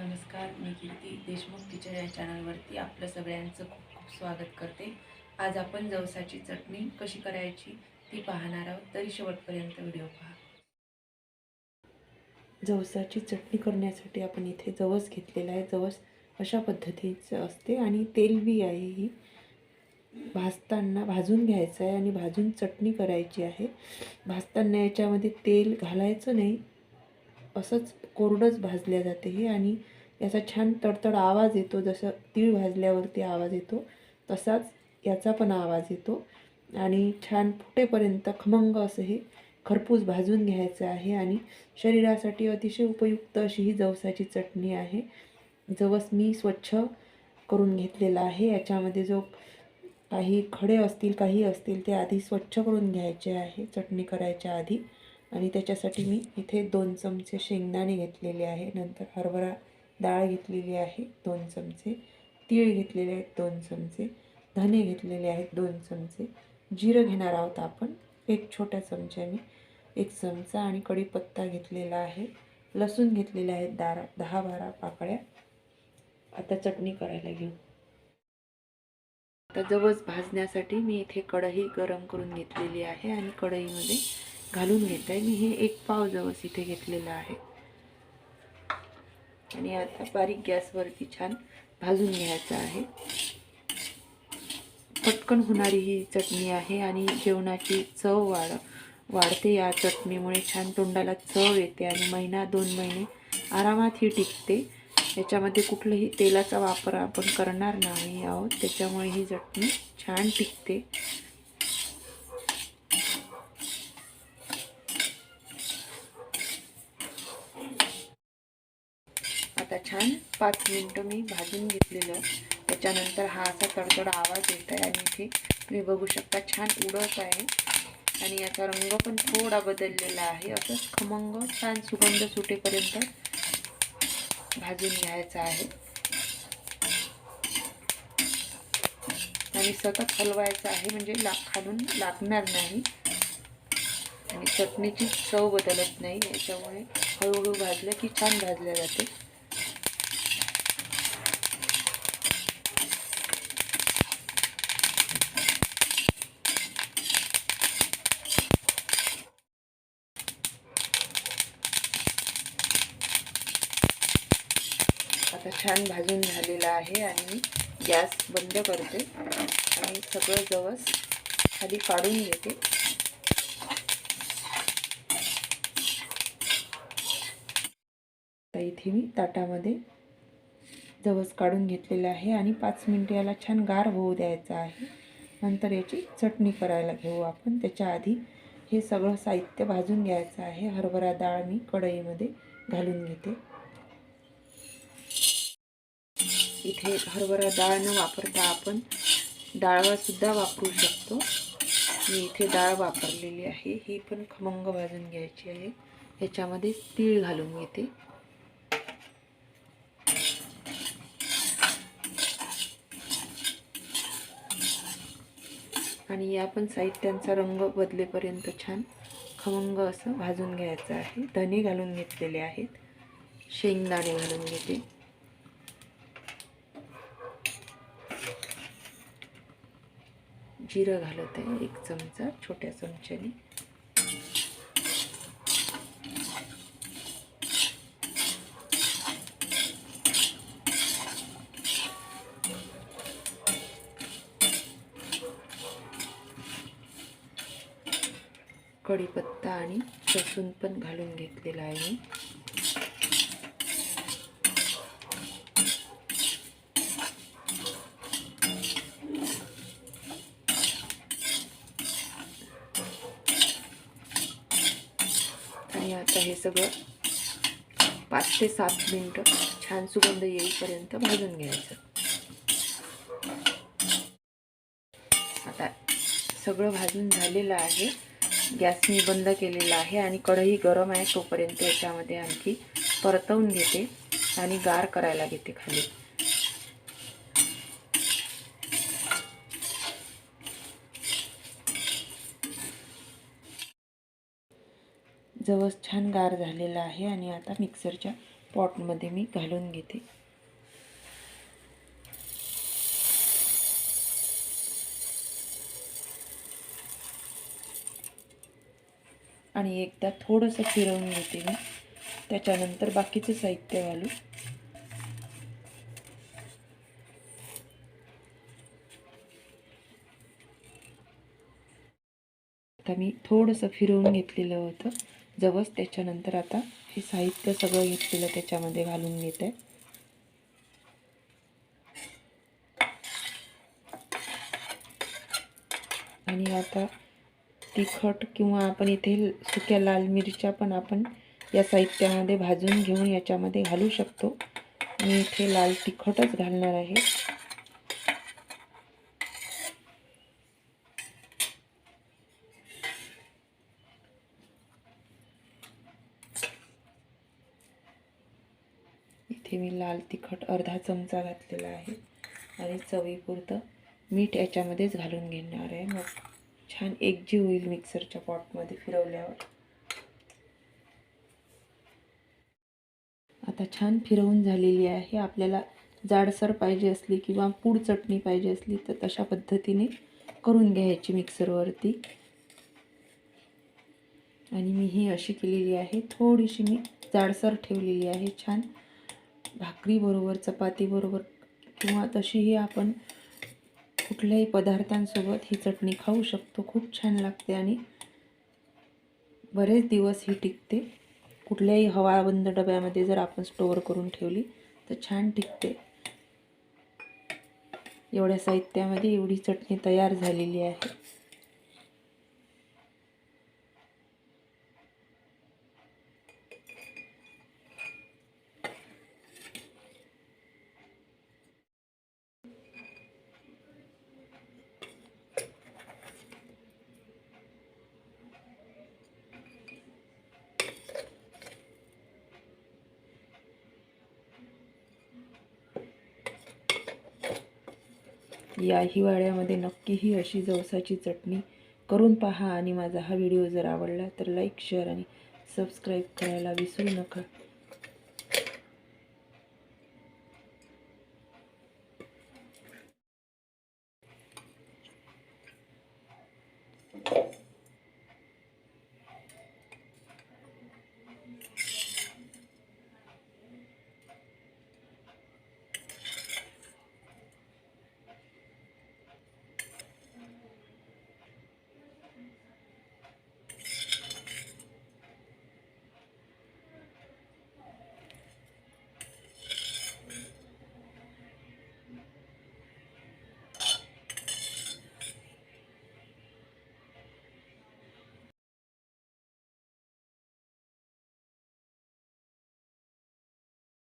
नमस्कार मी कीर्ती देशमुख. टीचर या चॅनलवरती आपलं सगळ्यांचं खूप खूप स्वागत करते. आज आपण जवसाची चटणी कशी करायची ती पाहणार आहोत. तरी शेवटपर्यंत व्हिडिओ पहा. जवसाची चटणी करण्यासाठी आपण इथे जवस घेतलेला आहे. जवस अशा पद्धतीचं असते आणि तेलबी आहे ही. भाजताना भाजून घ्यायचं आहे आणि भाजून चटणी करायची आहे. भाजताना याच्यामध्ये तेल घालायचं नाही. असंच कोरडंच भाजल्या जाते हे आणि याचा छान तडतड आवाज येतो जसं तीळ भाजल्यावरती आवाज येतो तसाच याचा पण आवाज येतो. आणि छान फुटेपर्यंत खमंग असं हे खरपूस भाजून घ्यायचं आहे आणि शरीरासाठी अतिशय उपयुक्त अशी ही जवसाची चटणी आहे. जवस मी स्वच्छ करून घेतलेला आहे. याच्यामध्ये जो काही खडे असतील काही असतील ते आधी स्वच्छ करून घ्यायचे आहे चटणी करायच्या आधी. आणि त्याच्यासाठी मी इथे दोन चमचे शेंगदाणे घेतलेले आहे. नंतर हरभरा डाळ घेतलेली आहे दोन चमचे तीळ घेतलेले आहेत दोन चमचे धने घेतलेले आहेत दोन चमचे. जिरं घेणार आहोत आपण एक छोट्या चमच्याने एक चमचा आणि कढीपत्ता घेतलेला आहे. लसूण घेतलेले आहेत दारा दहा बारा पाकळ्या. आता चटणी करायला घेऊ. आता जवस भाजण्यासाठी मी इथे कढई गरम करून घेतलेली आहे आणि कढईमध्ये घालून घेत आहे मी हे एक पाव जवस इथे घेतलेलं आहे. आणि आता बारीक गॅसवरती छान भाजून घ्यायचं आहे. पटकन होणारी ही चटणी आहे आणि जेवणाची चव वाढ वाढते या चटणीमुळे छान तोंडाला चव येते आणि महिना दोन महिने आरामात ही टिकते. याच्यामध्ये कुठलंही तेलाचा वापर आपण करणार नाही आहोत त्याच्यामुळे ही चटणी छान टिकते. आता छान पाच मिनटं मी भाजून घेतलेलं. त्याच्यानंतर हा असा तडतड आवाज येत आहे आणि इथे तुम्ही बघू शकता छान उडत आहे. आणि याचा रंग पण थोडा बदललेला आहे. असंच खमंग छान सुगंध सुटेपर्यंत भाजून घ्यायचा आहे. आणि सतत हलवायचं आहे म्हणजे ला खालून लागणार नाही. आणि चटणीची चव बदलत नाही. याच्यामुळे हळूहळू भाजलं की छान भाजल्या जाते. आता छान भाजून झालेला आहे आणि मी गॅस बंद करते. आणि सगळं जवस खाली काढून घेते. आता इथे मी ताटामध्ये जवस काढून घेतलेलं आहे आणि पाच मिनटं याला छान गार होऊ द्यायचं आहे. नंतर याची चटणी करायला घेऊ आपण. त्याच्या आधी हे सगळं साहित्य भाजून घ्यायचं आहे. हरभरा डाळ मी कढईमध्ये घालून घेते. इथे हरभरा डाळ न वापरता आपण डाळवासुद्धा वापरू शकतो. मी इथे डाळ वापरलेली आहे. ही पण खमंग भाजून घ्यायची आहे. ह्याच्यामध्ये तीळ घालून घेते. आणि या पण साहित्यांचा रंग बदलेपर्यंत छान खमंग असं भाजून घ्यायचं आहे. धने घालून घेतलेले आहेत. शेंगदाणे घालून घेते. जिरं घालत आहे एक चमचा छोट्या चमच्याने. कढीपत्ता आणि लसूण पण घालून घेतलेला आहे आणि आता हे सगळं पाच ते सात मिनटं छान सुगंध येईपर्यंत भाजून घ्यायचं. आता सगळं भाजून झालेलं आहे. गॅस मी बंद केलेला आहे आणि कढई गरम आहे तोपर्यंत याच्यामध्ये आणखी परतवून घेते आणि गार करायला घेते खाली. जवस छान गार झालेला आहे आणि आता मिक्सरच्या पॉटमध्ये मी घालून घेते. आणि एकदा थोडंसं फिरवून घेते मी. त्याच्यानंतर बाकीचं साहित्य घालू. आता मी थोडंसं फिरवून घेतलेलं होतं. जवस त्याच्यानंतर आता हे साहित्य सगळं घेतलेलं त्याच्यामध्ये घालून घेत. आहे आणि आता तिखट किंवा आपण इथे सुक्या लाल मिरच्या पण आपण या साहित्यामध्ये भाजून घेऊन याच्यामध्ये घालू शकतो. मी इथे लाल तिखटच घालणार आहे. इथे मी लाल तिखट अर्धा चमचा घातलेला आहे. आणि चवीपुरतं मीठ याच्यामध्येच घालून घेणार आहे. मग छान एकजीव होईल मिक्सरच्या पॉटमध्ये फिरवल्यावर. आता छान फिरवून झालेली आहे. आपल्याला जाडसर पाहिजे असली किंवा पूड चटणी पाहिजे असली तर तशा पद्धतीने करून घ्यायची मिक्सरवरती. आणि मी ही अशी केलेली आहे. थोडीशी मी जाडसर ठेवलेली आहे. छान भाकरीबरोबर चपातीबरोबर किंवा तशीही आपण कुठल्याही पदार्थांसोबत ही चटणी खाऊ शकतो. खूप छान लागते आणि बरेच दिवस ही टिकते. कुठल्याही हवाबंद डब्यामध्ये जर आपण स्टोअर करून ठेवली तर छान टिकते. एवढ्या साहित्यामध्ये एवढी चटणी तयार झालेली आहे. या हिवाळ्यामध्ये नक्की ही अशी जवसाची चटणी करून पहा आणि माझा हा व्हिडिओ जर आवडला तर लाईक शेअर आणि सबस्क्राईब करायला विसरू नका.